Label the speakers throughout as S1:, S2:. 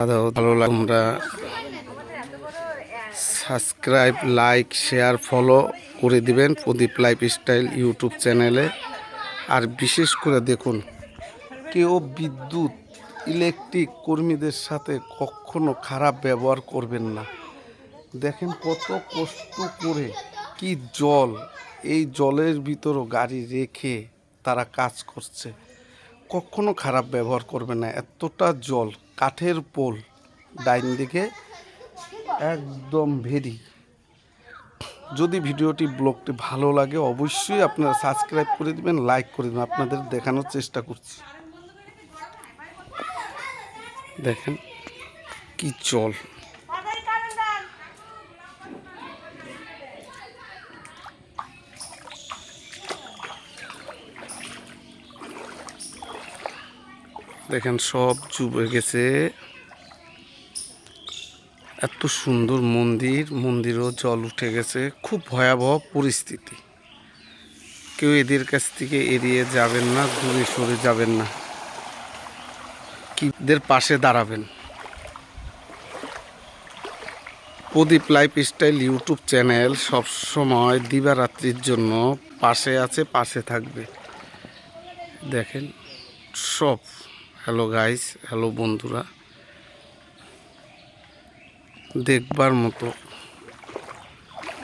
S1: দাদাও ভালো লাগে তোমরা সাবস্ক্রাইব লাইক শেয়ার ফলো করে দিবেন প্রদীপ লাইফ স্টাইল ইউটিউব চ্যানেলে। আর বিশেষ করে দেখুন, কেউ বিদ্যুৎ ইলেকট্রিক কর্মীদের সাথে কখনো খারাপ ব্যবহার করবেন না। দেখেন কত কষ্ট করে কি জল, এই জলের ভিতরও গাড়ি রেখে তারা কাজ করছে। কখনো খারাপ ব্যবহার করবে না। এতটা জল, কাঠের পোল ডাইন দিকে একদম ভেরি। যদি ভিডিওটি, ব্লগটি ভালো লাগে, অবশ্যই আপনারা সাবস্ক্রাইব করে দিবেন, লাইক করে দেবেন। আপনাদের দেখানোর চেষ্টা করছি। দেখেন কি জল। দেখেন সব চুবে গেছে। এত সুন্দর মন্দির, মন্দিরও জল উঠে গেছে। খুব ভয়াবহ পরিস্থিতি। কেউ এদের কাছ থেকে এড়িয়ে যাবেন না, দূরে সরে যাবেন না। কি এদের পাশে দাঁড়াবেন? Pradeep life style YouTube channel সবসময় দিবারাত্রির জন্য পাশে আছে, পাশে থাকবে। দেখেন সব। হ্যালো গাইস হ্যালো বন্ধুরা। দেখবার মতো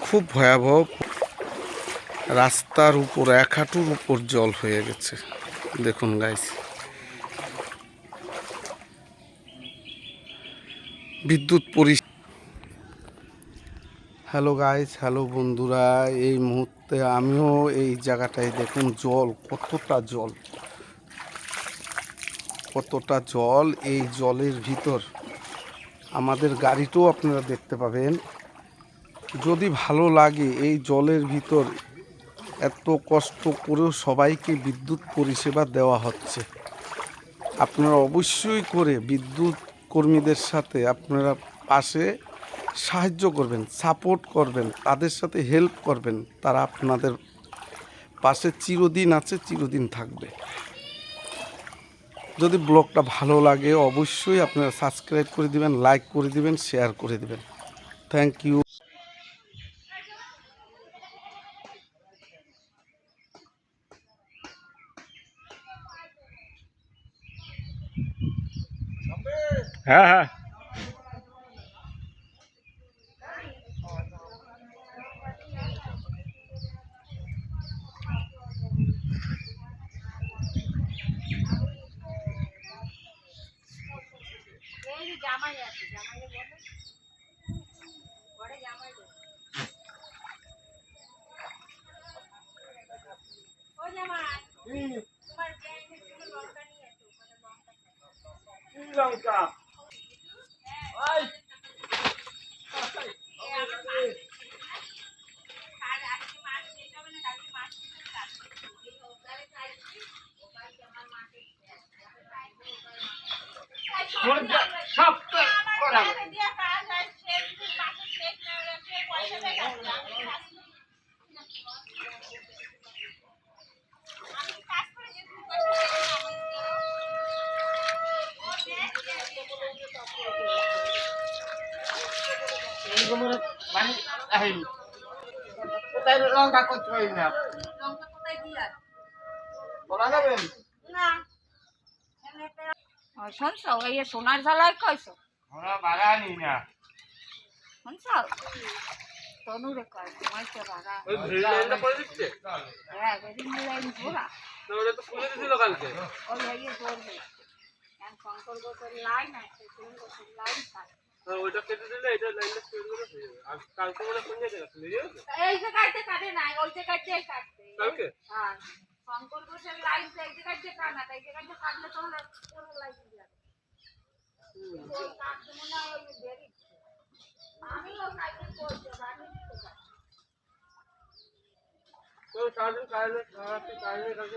S1: খুব ভয়াবহ রাস্তার উপর, এক হাঁটুর উপর জল হয়ে গেছে। দেখুন গাইস বিদ্যুৎ পরি হ্যালো গাইস হ্যালো বন্ধুরা। এই মুহূর্তে আমিও এই জায়গাটায় দেখুন, জল, কতটা জল। কতটা জল এই জলের ভিতর? আমাদের গাড়িটাও আপনারা দেখতে পাবেন। যদি ভালো লাগে এই জলের ভিতর, এত কষ্ট করেও সবাইকে বিদ্যুৎ পরিষেবা দেওয়া হচ্ছে। আপনারা অবশ্যই করে বিদ্যুৎ কর্মীদের সাথে আপনারা পাশে সাহায্য করবেন, সাপোর্ট করবেন, তাদের সাথে হেল্প করবেন। তারা আপনাদের পাশে চিরদিন আছে, চিরদিন থাকবে। যদি ব্লগটা ভালো লাগে, অবশ্যই আপনারা সাবস্ক্রাইব করে দিবেন লাইক করে দিবেন শেয়ার করে দিবেন। থ্যাংক ইউ
S2: হ্যাঁ হ্যাঁ।
S3: জামাই আছে জামাই ঘরে জামাই। ও জামাই তোমার ব্যাংকে ছিল লঙ্কা নিয়ে এসো লঙ্কা
S2: লঙ্কা
S3: এই আমার মাছ- কাল আজকে মাছ শেষ হবে না, কালকে মাছ শেষ হবে, কালকে এই ওপারে চাইছি, ওপারে আমার মাছের শেষ। ওপারে চাইছি, ওপারে মাছের শেষ।
S2: সব তো
S3: আমার
S2: করা
S3: টাকা দিয়ে কাজ হয়, শেষ যদি মাছের শেষ না হলে সে পয়সা পেয়ে গেছে। আমি আমি কাজ করে যে তুমি পয়সা পেয়ে গেছো, আমাকে দিও। ও দেখ, দেখ,
S2: মানে এই কোথায় লঙ্কা করতে পারি না? বলা যাবেন
S3: না শুনছ এই সোনার ঝালাই কইছো।
S2: আমরা বাগানি না
S3: শুনছ তনুরে কয় তোমার
S2: ওই ভিড়টা দিচ্ছে
S3: হ্যাঁ বেদিন মিলাই ঘোরা
S2: না ওটা তো খুলে দিছিল কালকে।
S3: ওই এখন শঙ্কর গোসের লাইন আছে কোন গোসের লাইন থাকে
S2: ওইটা কেটে দিলে এটা লাইনটা স্ট্রেট করে হয়ে যাবে। আর কালকে মানে কোন জায়গায় যাবে?
S3: এই যে কাটতে কাটে নাই ওই কাটতে কাটতে।
S2: কালকে?
S3: হ্যাঁ শঙ্কর গোসের লাইন তো এই কাটতে কানা তাই যে কাটলে তো তোর লাইন দিয়ে ওই কাটতে মনে হয় ওই দেরি। আমিও কাটতে করতে পারি
S2: তো সারাদিন কাজে সারাদিন কাজে কাজে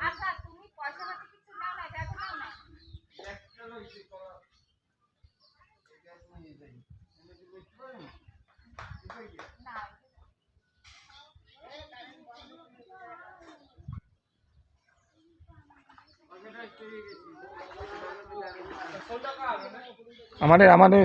S4: আচ্ছা তুমি পয়সা পাতি কিছু নাও না দেখো নাও না
S5: আমাদের আমাদের